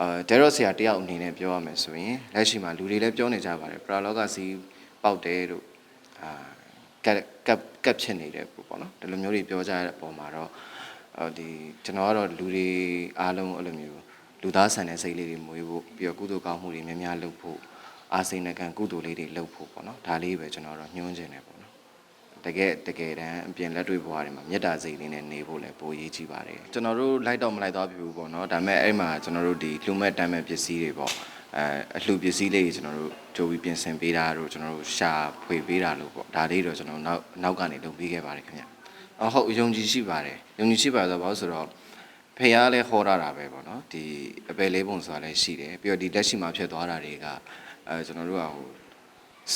အာဒဲရော့ဆရာတယောက်အနေနဲ့ပြောရမယ်ဆိုရင်လက်ရှိမှာလူတွေလည်းပြောနေကြပါတယ်ပရာလောကစီပေါက်တယ်လို့အာကက်ကပ်ကပ်ဖြစ်နေတယ်ပေါ့နော်ဒီလိုမျိုးတွေပြောကြတဲ့အပေါ်မှာတော့အော်ဒီကျွန်တော်ကတော့လူတွေအားလုံးအဲ့လိုမျိုးလူသားဆန်တဲ့စိတ်လေးတွေမွေးဖို့ပြီးတော့ကုသိုလ်ကောင်းမှုတွေများများလုပ်ဖို့အာစိန်နကံကုသိုလ်လေးတွေလုပ်ဖို့ပေါ့နော်ဒါလေးပဲကျွန်တော်တော့ညွှန်းချင်တယ်ပေါ့နော် တကယ်တကယ်တမ်းအပြင်လက်တွေ့ဘဝတွေမှာမေတ္တာစိတ်လေးနဲ့နေဖို့လည်းပိုရေးကြည့်ပါတယ်ကျွန်တော်တို့လိုက်တော့မလိုက်တော့ဘူးပေါ့နော်ဒါပေမဲ့အဲ့မှာကျွန်တော်တို့ဒီလှူမဲ့တမ်းမဲ့ပစ္စည်းတွေပေါ့အဲအလှူပစ္စည်းလေးတွေကျွန်တော်တို့ကြိုးပြီးပြင်ဆင်ပေးတာတို့ကျွန်တော်တို့ရှာဖွေပေးတာလို့ပေါ့ဒါလေးတော့ကျွန်တော်နောက်နောက်ကနေလုပ်ပေးခဲ့ပါတယ်ခင်ဗျအဟုတ်ယုံကြည်ရှိပါတယ်ယုံကြည်ရှိပါဆိုတော့ဘာလို့ဆိုတော့ဖះလည်းဟောတာတာပဲပေါ့နော်ဒီအပယ်လေးပုံဆိုတာလည်းရှိတယ်ပြီးတော့ဒီလက်ရှိမှာဖြစ်သွားတာတွေကအဲကျွန်တော်တို့ကဟို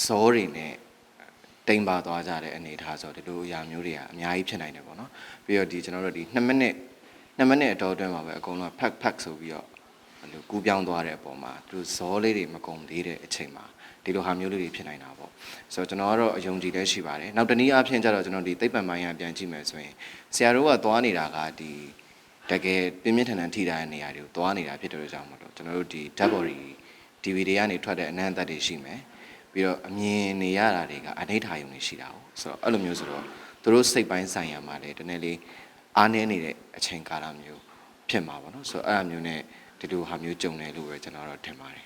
စောတွေနဲ့ တိမ်ပါသွားကြတဲ့အနေအထားဆိုတော့ဒီလိုအရာမျိုးတွေကအများကြီးဖြစ်နိုင်တယ်ပေါ့နော်ပြီးတော့ဒီကျွန်တော်တို့ဒီ2မိနစ်2မိနစ်အတော်အတွင်းမှာပဲအကုန်လုံးဖက်ဖက်ဆိုပြီးတော့ဘယ်လိုကူးပြောင်းသွားတဲ့အပေါ်မှာသူဇောလေးတွေမကုန်သေးတဲ့အချိန်မှာဒီလိုဟာမျိုးလေးတွေဖြစ်နိုင်တာပေါ့ဆိုတော့ကျွန်တော်ကတော့အယုံကြည်လည်းရှိပါတယ်နောက်တနည်းအားဖြင့်ကျတော့ကျွန်တော်ဒီသိပ္ပံပိုင်းကပြန်ကြည့်မယ်ဆိုရင်ဆရာတို့ကသွားနေတာကဒီတကယ်ပြင်းပြင်းထန်ထန်ထိတာတဲ့နေရာတွေကိုသွားနေတာဖြစ်တဲ့အတွက်ကြောင့်မလို့ကျွန်တော်တို့ဒီ double body TV တွေကနေထွက်တဲ့အနံ့အသက်တွေရှိမယ် ပြီးတော့အမြင်နေရတာတွေကအနိဋ္ဌာယုံတွေရှိတာ哦ဆိုတော့အဲ့လိုမျိုးဆိုတော့သူတို့စိတ်ပိုင်းဆိုင်ရာမှာလည်းတနေ့လေးအားနည်းနေတဲ့အချိန်ကာလမျိုးဖြစ်မှာပေါ့နော်ဆိုတော့အဲ့အမျိုးနဲ့ဒီလိုဟာမျိုးကြုံတယ်လို့ပဲကျွန်တော်တော့ထင်ပါတယ်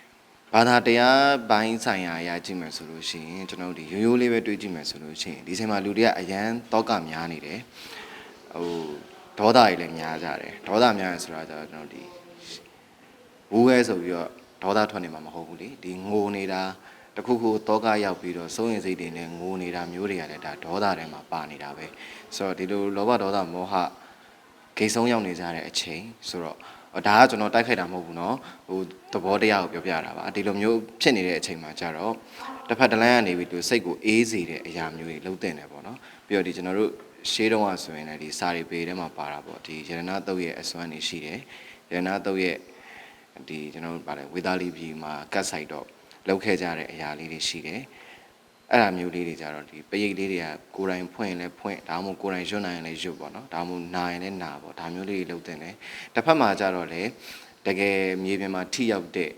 ဘာသာတရားပိုင်းဆိုင်ရာအရာကြည့်မယ်ဆိုလို့ရှိရင်ကျွန်တော်တို့ဒီရိုးရိုးလေးပဲတွေးကြည့်မယ်ဆိုလို့ရှိရင်ဒီချိန်မှာလူတွေကအရန်တောကများနေတယ်ဟိုဒေါသတွေလည်းများကြတယ်ဒေါသများရဆိုတာကျတော့ကျွန်တော်ဒီဘူးရဲဆိုပြီးတော့ဒေါသထွက်နေမှာမဟုတ်ဘူးလေဒီငိုနေတာ တခုခုတောကရောက်ပြီးတော့စိုးရင်စိတ်တွေနဲ့ငိုနေတာမျိုးတွေကလည်းဒါဒေါသထဲမှာပါနေတာပဲဆိုတော့ဒီလိုလောဘဒေါသမောဟဂိတ်ဆုံးရောက်နေကြတဲ့အချိန်ဆိုတော့ဒါကကျွန်တော်တိုက်ခိုက်တာမဟုတ်ဘူးเนาะဟိုသဘောတရားကိုပြောပြတာပါဒီလိုမျိုးဖြစ်နေတဲ့အချိန်မှာကြတော့တစ်ဖက်တစ်လမ်းကနေပြီးသူစိတ်ကိုအေးစေတဲ့အရာမျိုးတွေလုံးတင်တယ်ပေါ့နော်ပြီးတော့ဒီကျွန်တော်တို့ရှေးတုန်းကဆိုရင်လည်းဒီစာရီပေထဲမှာပါတာပေါ့ဒီရတနာတုတ်ရဲ့အစွမ်းနေရှိတယ်ရတနာတုတ်ရဲ့ ဒီကျွန်တော်တို့ဗါလဲဝေသားလေးပြည်မှာကတ်ဆိုင်တော့ လောက်ခဲ့ကြတဲ့အရာလေးတွေရှိတယ်အဲ့ဒါမျိုးလေးတွေကြတော့ဒီပရိတ်လေးတွေကကိုယ်တိုင်ဖွင့်ရင်လည်းဖွင့်ဒါမှမဟုတ်ကိုယ်တိုင်ရွတ်နိုင်ရင်လည်းရွတ်ပေါ့နော်ဒါမှမဟုတ်နာရင်လည်းနာပေါ့ဒါမျိုးလေးတွေလုပ်တင်တယ်တစ်ဖက်မှာကြတော့လေတကယ်မြေပြင်မှာထိရောက်တဲ့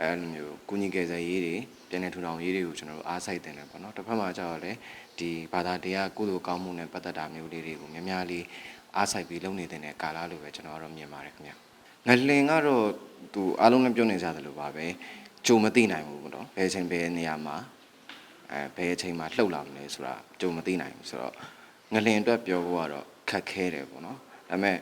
အဲ့လိုမျိုးကုညီကယ်ဆယ်ရေးတွေပြည်내ထူထောင်ရေးတွေကိုကျွန်တော်တို့အားစိုက်တင်တယ်ပေါ့နော်တစ်ဖက်မှာကြတော့လေဒီဘာသာတရားကုသိုလ်ကောင်းမှုနဲ့ပတ်သက်တာမျိုးလေးတွေကိုများများလေးအားစိုက်ပြီးလုပ်နေတဲ့ကာလလိုပဲကျွန်တော်ကတော့မြင်ပါတယ်ခင်ဗျငလင်ကတော့သူအားလုံးလည်းပြောနေကြတယ်လို့ပါပဲ ကြုံမသိနိုင်ဘူးပေါ့နော်ဘယ်အချိန်ဘယ်နေရာမှာအဲဘယ်အချိန်မှာလှုပ်လာမလဲဆိုတာကြုံမသိနိုင်ဘူးဆိုတော့ငလင်အတွက်ပြောဖို့ကတော့ခက်ခဲတယ်ပေါ့နော်ဒါပေမဲ့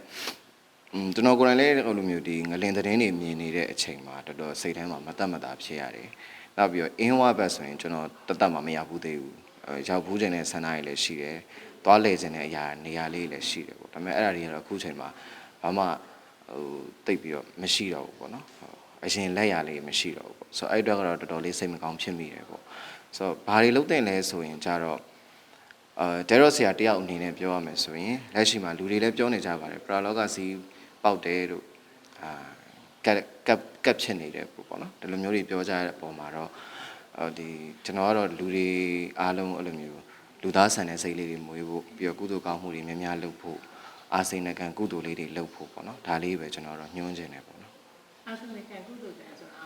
อืมကျွန်တော်ကိုယ်တိုင်လည်းဟိုလိုမျိုးဒီငလင်သတင်းတွေမြင်နေတဲ့အချိန်မှာတော်တော်စိတ်ထဲမှာမတက်မတာဖြစ်ရတယ်နောက်ပြီးတော့အင်းဝဘက်ဆိုရင်ကျွန်တော်တတ်တတ်မှမရဘူးသေးဘူးအဲရောက်ဘူးခြင်းတဲ့ဆန္ဒတွေလည်းရှိတယ်သွားလေခြင်းတဲ့အရာနေရာလေးလည်းရှိတယ်ပေါ့ဒါပေမဲ့အဲ့ဒါတွေကတော့အခုချိန်မှာဘာမှဟိုတိတ်ပြီးတော့မရှိတော့ဘူးပေါ့နော်ဟုတ် အရင်လက်ရလေးမရှိတော့ဘူးပေါ့ဆိုတော့အဲ့အတွက်ကတော့တော်တော်လေးစိတ်မကောင်းဖြစ်မိတယ်ပေါ့ဆိုတော့ဘာတွေလုပ်တဲ့လဲဆိုရင်ကြတော့အာဒဲရော့ဆရာတယောက်အနေနဲ့ပြောရမယ်ဆိုရင်လက်ရှိမှာလူတွေလည်းပြောနေကြပါတယ်ပရာလောကစီပေါက်တယ်လို့အာကက်ကပ်ကပ်ဖြစ်နေတယ်ပေါ့နော်ဒီလိုမျိုးတွေပြောကြတဲ့အပေါ်မှာတော့အော်ဒီကျွန်တော်ကတော့လူတွေအားလုံးအဲ့လိုမျိုးလူသားဆန်တဲ့စိတ်လေးတွေမွေးဖို့ပြီးတော့ကုသိုလ်ကောင်းမှုတွေများများလုပ်ဖို့အာစိန်နကံကုသိုလ်လေးတွေလုပ်ဖို့ပေါ့နော်ဒါလေးပဲကျွန်တော်တော့ညွှန်းချင်တယ်ပေါ့နော် အာသနကံကုသိုလ်ကံဆိုတာ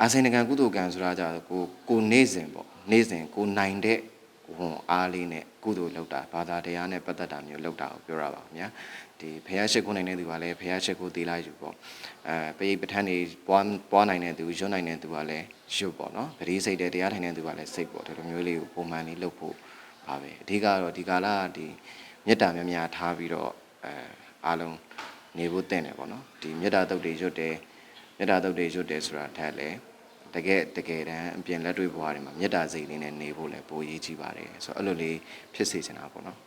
အာစိန်နကံကုသိုလ်ကံဆိုတာကြတော့ကိုကိုနေ့စဉ်ပေါ့နေ့စဉ်ကိုနိုင်တဲ့ဝန်အားလေးနဲ့ကုသိုလ်လုပ်တာဘာသာတရားနဲ့ပတ်သက်တာမျိုးလုပ်တာကိုပြောရပါခင်ဗျာဒီဖះရှိခိုးနိုင်တဲ့သူကလည်းဖះရှိခိုးသေးလိုက်ယူပေါ့အဲပိဋပဋ္ဌာန်းတွေပွားပွားနိုင်တဲ့သူရွတ်နိုင်တဲ့သူကလည်းရွတ်ပေါ့နော်ပရိစိတ်တဲ့တရားထိုင်တဲ့သူကလည်းစိတ်ပေါ့ဒီလိုမျိုးလေးကိုပုံမှန်လေးလုပ်ဖို့ပါပဲအဓိကတော့ဒီကာလကဒီမေတ္တာများများထားပြီးတော့အဲအားလုံးနေဖို့တင့်တယ်ပေါ့နော်ဒီမေတ္တာတုတ်တွေရွတ်တယ် မေတ္တာတုတ်တွေရွတ်တယ်ဆိုတာထက်လေတကယ်တကယ်တမ်းအပြင်လက်တွေ့ဘဝတွေမှာမေတ္တာစိတ်လေးနဲ့နေဖို့လည်းပိုရေးကြည့်ပါတယ်ဆိုတော့အဲ့လိုလေးဖြစ်စေချင်တာပေါ့နော်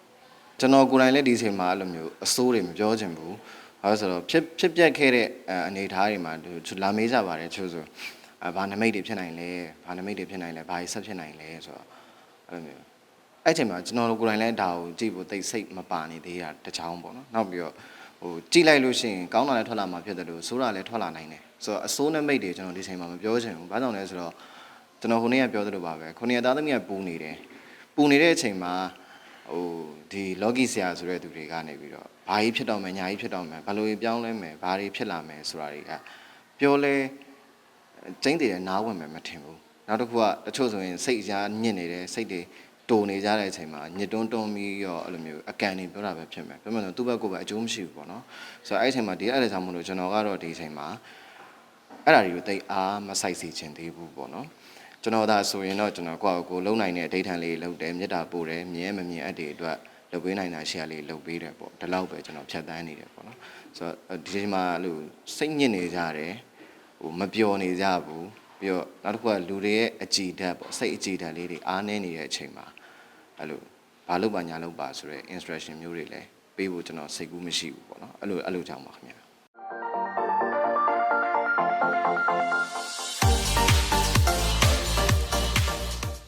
ကျွန်တော်ကိုယ်တိုင်လည်းဒီအချိန်မှာအဲ့လိုမျိုးအစိုးတွေမပြောချင်ဘူးဘာလို့ဆိုတော့ဖြစ်ဖြစ်ပျက်ခဲ့တဲ့အဲအနေအထားတွေမှာသူလာမေးကြပါတယ်ချို့ဆိုအဲဘာနမိတ်တွေဖြစ်နိုင်လဲဘာနမိတ်တွေဖြစ်နိုင်လဲဘာကြီးဆက်ဖြစ်နိုင်လဲဆိုတော့အဲ့လိုမျိုးအဲ့ချိန်မှာကျွန်တော်တို့ကိုယ်တိုင်လည်းဒါကိုကြည့်ဖို့တိတ်စိတ်မပါနေသေးတာတစ်ချောင်းပေါ့နော်နောက်ပြီးတော့ဟိုကြည့်လိုက်လို့ရှိရင်ကောင်းတာလည်းထွက်လာမှာဖြစ်တယ်လို့ဆိုးတာလည်းထွက်လာနိုင်တယ် ဆိုတော့အဆိုးနဲ့မိတ်တွေကျွန်တော်ဒီချိန်မှာမပြောချင်ဘူးဘာကြောင့်လဲဆိုတော့ကျွန်တော်ခုနေ့ကပြောသလိုပါပဲခုနေ့ကသားသမီးကပူနေတယ်ပူနေတဲ့အချိန်မှာဟိုဒီလော်ဂီဆရာဆိုတဲ့သူတွေကနေပြီးတော့ဘာကြီးဖြစ်တော့မယ်ညာကြီးဖြစ်တော့မယ်ဘယ်လိုပြောင်းလဲမယ်ဘာတွေဖြစ်လာမယ်ဆိုတာတွေကပြောလဲကျင်းတည်တဲ့နားဝင်မယ်မထင်ဘူးနောက်တစ်ခုကတချို့ဆိုရင်စိတ်အများညစ်နေတယ်စိတ်တွေတိုနေကြတဲ့အချိန်မှာညစ်တွန်းတွန်းပြီးရောအဲ့လိုမျိုးအကန်နေပြောတာပဲဖြစ်မယ်ပြောမှဆိုသူ့ဘက်ကိုယ်ပဲအကျိုးမရှိဘူးပေါ့နော်ဆိုတော့အဲ့ဒီအချိန်မှာဒီအဲ့ဒါကြောင့်မလို့ကျွန်တော်ကတော့ဒီအချိန်မှာ အဲ့ဒါတွေကိုတိတ်အားမဆိုင်စေချင်သေးဘူးပေါ့နော်ကျွန်တော်ဒါဆိုရင်တော့ကျွန်တော်ကိုယ့်အကိုလုံနိုင်တဲ့အဋိဌာန်လေးလုပ်တယ်မေတ္တာပို့တယ်မြဲမမြင်အပ်တွေအတွက်လုပ်ပေးနိုင်တာရှေ့လေးလုပ်ပေးတယ်ပေါ့ဒီလောက်ပဲကျွန်တော်ဖြတ်တန်းနေတယ်ပေါ့နော်ဆိုတော့ဒီချိန်မှာအဲ့လိုစိတ်ညစ်နေကြတယ်ဟိုမပျော်နေကြဘူးပြီးတော့နောက်တစ်ခုကလူတွေရဲ့အကြည်ဓာတ်ပေါ့စိတ်အကြည်ဓာတ်လေးတွေအားနည်းနေတဲ့အချိန်မှာအဲ့လိုဘာလုပ်ပါညာလုပ်ပါဆိုတဲ့ instruction မျိုးတွေလည်းပေးဖို့ကျွန်တော်စိတ်ကူးမရှိဘူးပေါ့နော်အဲ့လိုအဲ့လိုကြောင့်ပါခင်ဗျာ Música